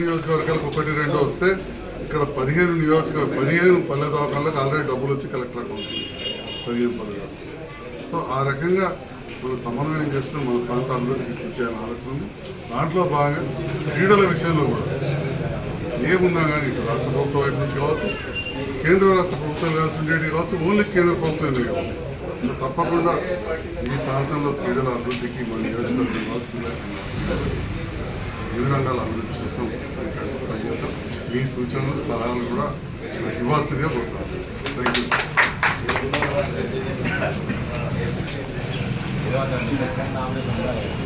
నియోజకవర్గాలకు ఒకటి రెండు వస్తే ఇక్కడ పదిహేను నియోజక పదిహేను పల్లె దవాఖాలకు ఆల్రెడీ డబ్బులు వచ్చి కలెక్టర్ అకౌంట్ పదిహేను పల్లె సో ఆ రకంగా మనం సమన్వయం చేసుకుని మన ప్రాంత అభివృద్ధికి కృషి చేయాలని ఆలోచన ఉంది. దాంట్లో భాగంగా క్రీడల విషయంలో కూడా ఏమున్నా కానీ ఇటు రాష్ట్ర ప్రభుత్వం వైపు నుంచి కావచ్చు కేంద్ర రాష్ట్ర ప్రభుత్వం కావాల్సి కావచ్చు ఓన్లీ కేంద్ర ప్రభుత్వం కావచ్చు. తప్పకుండా ఈ ప్రాంతంలో క్రీడల అభివృద్ధికి మన నియోజకవర్గం కావచ్చు వివిధ రంగాల అభివృద్ధి కోసం కలిసి పనిచేద్దాం మీ సూచనలు సలహాలు కూడా నాకు ఇవ్వాల్సిందిగా కోరుతాను thank you Yeah, I don't 做